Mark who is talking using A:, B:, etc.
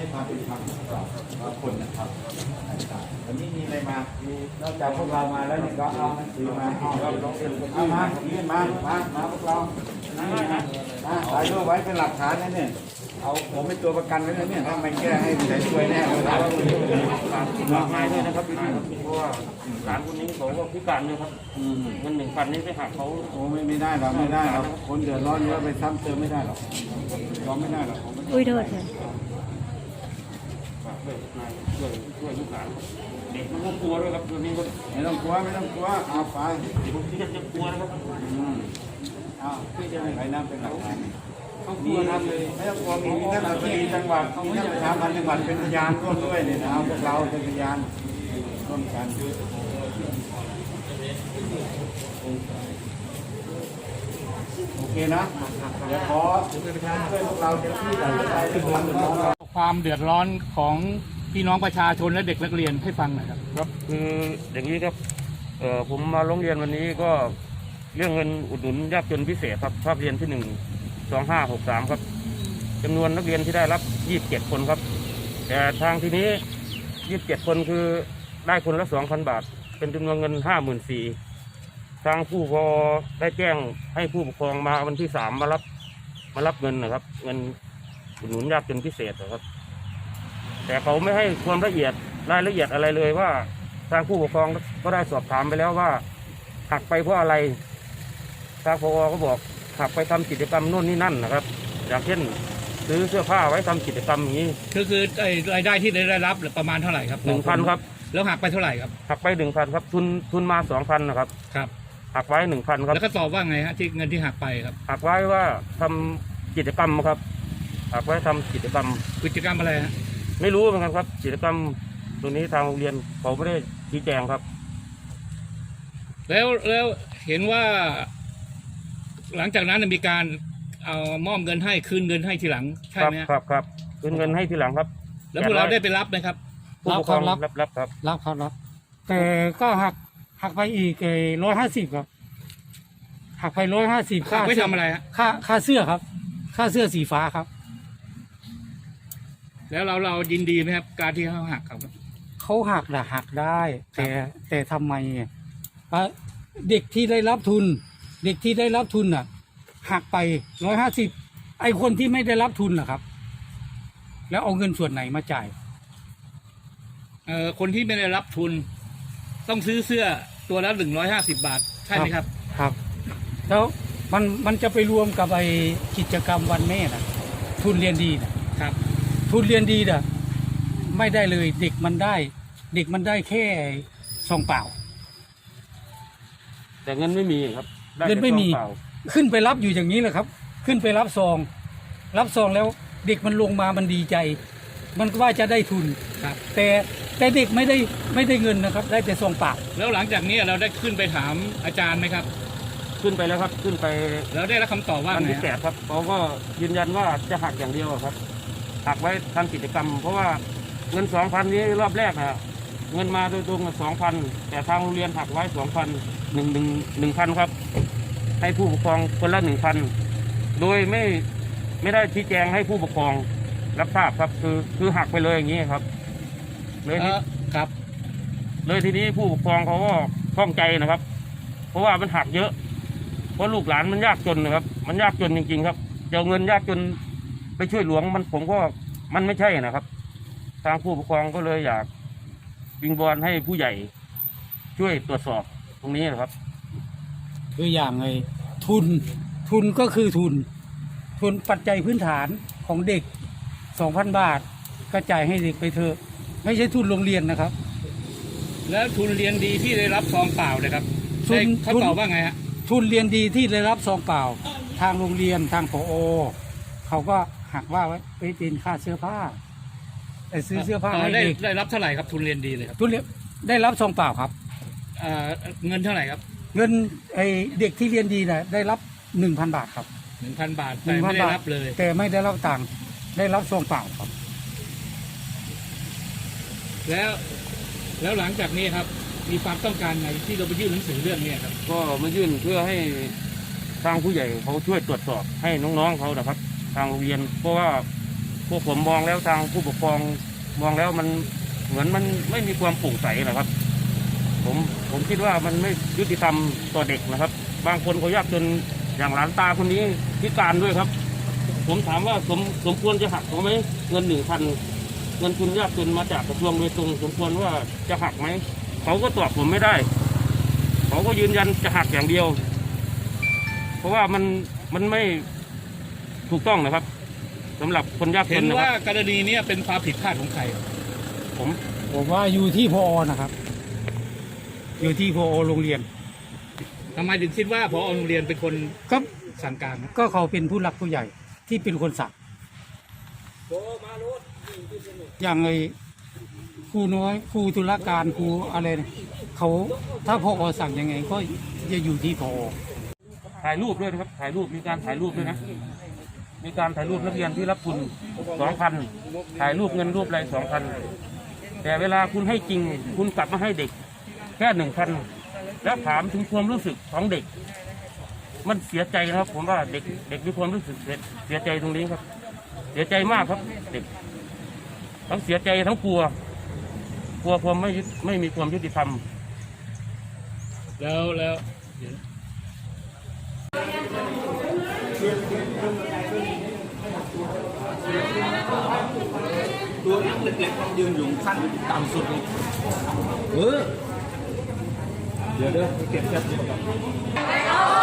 A: ให้ความเป็นธรรมกับกับคนนะครับวันนี้มีอะไรมานอกจากพวกเรามาแล้วนี่ก็เอาหนังสือมาเอาเอามายื่นมามามาพวกเรานะนะถ่ายรูปไว้เป็นหลักฐานนะเนี่ยเอาผมเป็นตัวประกันไว้นะเนี่ยถ้าไม่แก้ให้ใส่ช่วยแน่เลยนะ
B: มากมายเลยนะครับเพราะว่าหลานคนนี้เขาก็พิการเลยครับเงินหนึ่งพันนี่ไปหักเขา
A: โอ้ไม่ไม่ได้หรอไม่ได้ครับคนเดือดร้อนเยอะไปซ้ำเติมไม่ได้หรอกร้องไม่ได้หรอก
C: อุ้ยโทษเลย
B: ฝากด้วยนายช่วยช่วยลูกหลานเด็กมันก็กลัวด้วยครับตัวนี้ก็
A: ไม่ต้องกลัวไม่ต้องกลัวเอาไป
B: บางทีก็จะกลัวนะครับ
A: อืมเอาพี่จะให้ใครนับเป็นหลักฐาน
B: เขาก
A: มี
B: ลัว
A: ครับบเลยไม่ต้องกลัวมีท่านอธิบดีจังหวัดมีท่านประชาพันจังหวัดเป็นพยานร่วมด้วยเนี่ยนะพวกเราเป็นพยานร่วมกันโอเคนะเดี๋ยวขอช่วยพวกเราเต็มที่เลยไปทุกคนน้องเรา
D: ความเดือดร้อนของพี่น้องประชาชนและเด็กนักเรียนให้ฟังหน่อยครับ
B: ครับคืออย่างนี้ครับเอ่อผมมาโรงเรียนวันนี้ก็เรื่องเงินอุดหนุนยากจนพิเศษครับภาคเรียนที่หนึ่งสองห้าหกสามครับจำนวนนักเรียนที่ได้รับยี่สิบเจ็ดคนครับ แต่ทางทีนี้ยี่สิบเจ็ดคนคือได้คนละสองพันบาท เป็นจำนวนเงินห้าหมื่นสี่ทางผู้ปกครอได้แจ้งให้ผู้ปกครองมาวันที่สามมารับมารับเงินนะครับ เงิน หนุนยากจนพิเศษนะครับ แต่เขาไม่ให้ความละเอียดรายละเอียดอะไรเลยว่า ทางผู้ปกครองก็ได้สอบถามไปแล้วว่าหักไปเพราะอะไร ทางพอก็บอกหักไปทำกิจกรรมโน่นนี่นั่นนะครับ อย่างเช่น ซื้อเสื้อผ้าไว้ทำกิจกรรมอย่างนี้
D: คือคือไอ้รายได้ที่ได้รับประมาณเท่าไหร่ครับ
B: หนึ่งพันครับ
D: แล้วหักไปเท่าไหร่ครับ
B: หักไปหนึ่งพันครับทุนทุนมาสองพันนะครับ
D: ครับ
B: หักไว้หนึ่งพันครับ
D: แล้วก็ตอบว่าไงฮะที่เงินที่หักไปครับ
B: หักไว้ว่าทำกิจกรรมครับ หักไว้ทำกิจกรรม
D: กิจกรรมอะไรฮะ
B: ไม่รู้เหมือนกันครับ กิจกรรมตรงนี้ทางโรงเรียนเขาไม่ได้ชี้แจงครับ
D: แล้วแล้วเห็นว่า หลังจากนั้นมีการเอามอบเงินให้คืนเงินให้ทีหลังใช่
B: ครับ
D: ไหมฮะ
B: ครับครับคืนเงินให้ทีหลังครับ
D: แล้วพวกเราได้ไปรับไหมครับ
B: ผู้ปกครองรับรับครับ
E: รับครับรับแต่ก็หักหักไปอีกร้อยห้าสิบครับ หักไปร้อยห้าสิบ
D: หักไปทำอะไรฮะ
E: ค่าค่าเสื้อครับ ค่าเสื้อสีฟ้าครับ
D: แล้วเราเรายินดีไหมครับ การที่เขาหักครับ
E: เขาหักนะหักได้ แต่แต่ทำไมอะอะเด็กที่ได้รับทุน เด็กที่ได้รับทุนอะหักไปร้อยห้าสิบไอคนที่ไม่ได้รับทุนล่ะครับ แล้วเอาเงินส่วนไหนมาจ่าย
D: เอ่อคนที่ไม่ได้รับทุน ต้องซื้อเสื้อตัวละหนึ่งร้อยห้าสิบาท ใช่ไหมครับ
E: ครับ แล้วมันมันจะไปรวมกับไอกิจกรรมวันแม่นะทุนเรียนดีนะครับ ทุนเรียนดีน่ะไม่ได้เลยเด็กมันได้ เด็กมันได้แค่ซองเปล่า
B: แต่เงินไม่มีครับด้
E: เงินไม่มี
B: แต่ซองเปล่า
E: ขึ้นไปรับอยู่อย่างนี้แหละครับ ขึ้นไปรับซอง รับซองแล้วเด็กมันลงมามันดีใจ มันก็ว่าจะได้ทุน
D: ครับ
E: แต่แต่เด็กไม่ได้ไม่ได้เงินนะครับ ได้แต่ซองเปล่า
D: แล้วหลังจากนี้เราได้ขึ้นไปถามอาจารย์ไหมครับ
B: ขึ้นไปแล้วครับขึ้นไป
D: แล้วได้รับคำตอบว่า
B: วัน
D: ไง
B: ที่แป
D: ฮะ
B: ดครับเขาก็ยืนยันว่าจะหักอย่างเดียวอะครับ หักไว้ทำกิจกรรม เพราะว่าเงินสองพันนี้รอบแรกอะเงินมาโดยตรงสองพันแต่ทางโรงเรียนหักไว้สองพันหนึ่งหนึ่งหนึ่งพันครับ ให้ผู้ปกครองคนละหนึ่งพันโดยไม่ไม่ได้ชี้แจงให้ผู้ปกครองรับทราบครับคือคือหักไปเลยอย่างนี้ครับ เลย
D: เอ
B: ที่
D: อครับ
B: เลยทีนี้ผู้ปกครองเขาก็ข้องใจนะครับ เพราะว่ามันหักเยอะ เพราะลูกหลานมันยากจนนะครับ มันยากจนจริงๆ ครับจะเอาเงินยากจน ไปช่วยหลวงมันผมก็มันไม่ใช่นะครับ ทางผู้ปกครองก็เลยอยากวิงบอลให้ผู้ใหญ่ช่วยตรวจสอบตรงนี้นะครับ
E: คืออย่างไงทุนทุนก็คือทุน ทุนปัจจัยพื้นฐานของเด็กสองพันบาทก็จ่ายให้เด็กไปเถอะ ไม่ใช่ทุนโรงเรียนนะครับ
D: แล้วทุนเรียนดีที่ได้รับซองเปล่านะครับ
E: ทุน
D: ได้เขา
E: ทุน
D: ตอบว่าไงฮะ
E: ทุนเรียนดีที่ได้รับซองเปล่า ทางโรงเรียนทางผอเขาก็ หักว่าไว้ไปเป็นค่าเสื้อผ้าแต่ซื้อเสื้อผ้าให้
D: ได้
E: เด็ก
D: ได้รับเท่าไหร่ครับทุนเรียนดีเลยครับ
E: ทุนเรียนได้รับซองเปล่าครับ
D: เอ่อเงินเท่าไหร่ครับ
E: เงินไอเด็กที่เรียนดีนะได้รับหนึ่งพันบาทครับ
D: หนึ่งพันบาท
E: ห
D: แต่
E: นึ่งพั
D: ไม่
E: น
D: ได้
E: บาท
D: รับเลย
E: แต่ไม่ได้รับตังค์ได้รับซองเปล่าครับ
D: แล้ว แล้วหลังจากนี้ครับ มีความต้องการไงที่เราไปยื่นหนังสือเรื่องเนี้ครับ
B: ก็มายื่นเพื่อให้ทางผู้ใหญ่เขาช่วยตรวจสอบให้น้องๆเขานะครับ ทางโรงเรียน เพราะว่าพวกผมมองแล้วทางผู้ปกครองมองแล้วมันเหมือนมันไม่มีความโปร่งใสนะครับ ผมผมคิดว่ามันไม่ยุติธรรมต่อเด็กนะครับ บางคนเขายากจนอย่างหลานตาคนนี้พิการด้วยครับ ผมถามว่าสมสมควรจะหักเขาไหมเงินหนึ่งพันเงินทุนยากจนมาจากกระทรวงโดยตรงสมควรว่าจะหักไหมเขาก็ตอบผมไม่ได้ เขาก็ยืนยันจะหักอย่างเดียว เพราะว่ามันมันไม่ ถูกต้องนะครับสำหรับคนยากจ
D: เห็
B: น
D: น
B: นะค
D: ว่า
B: รับ
D: กรณีเนี้ยเป็นความผิดพลาดของใคร
B: ผม
E: ผมว่าอยู่ที่พอนะครับ อยู่ที่พอโรงเรียน
D: ทำไมถึงคิดว่าพอโรงเรียนเป็นคน
E: ก็
D: สั่งการนะ
E: ก็เขาเป็นผู้หลักผู้ใหญ่ที่เป็นคนสั่งอย่างไอ้ครูน้อยครูธุรการครูอะไรเนี่ยเขาถ้าพอสั่งยังไง ก็จะอยู่ที่พอ
B: ถ่ายรูปด้วยนะครับถ่ายรูปมีการถ่ายรูปด้วยนะ มีการถ่ายรูปนักเรียนที่รับทุนสองพันถ่ายรูปเงินรูปอะไรสองพันแต่เวลาคุณให้จริง คุณกลับมาให้เด็ก แค่หนึ่งพันแล้วถามถึงความรู้สึกของเด็ก มันเสียใจนะครับ ผมว่าเด็กเด็กมีความรู้สึกเสียใจตรงนี้ครับ เสียใจมากครับเด็กทั้งเสียใจทั้งกลัว กลัวความไม่ไม่มีความยุติธรรม
D: แล้วแล้ว
A: ตัวนั่งเล็กๆยืนอยู่ขั้นต่ำสุดเออเดี๋ยวเดี๋ยวเก็บแค่เดียวกัน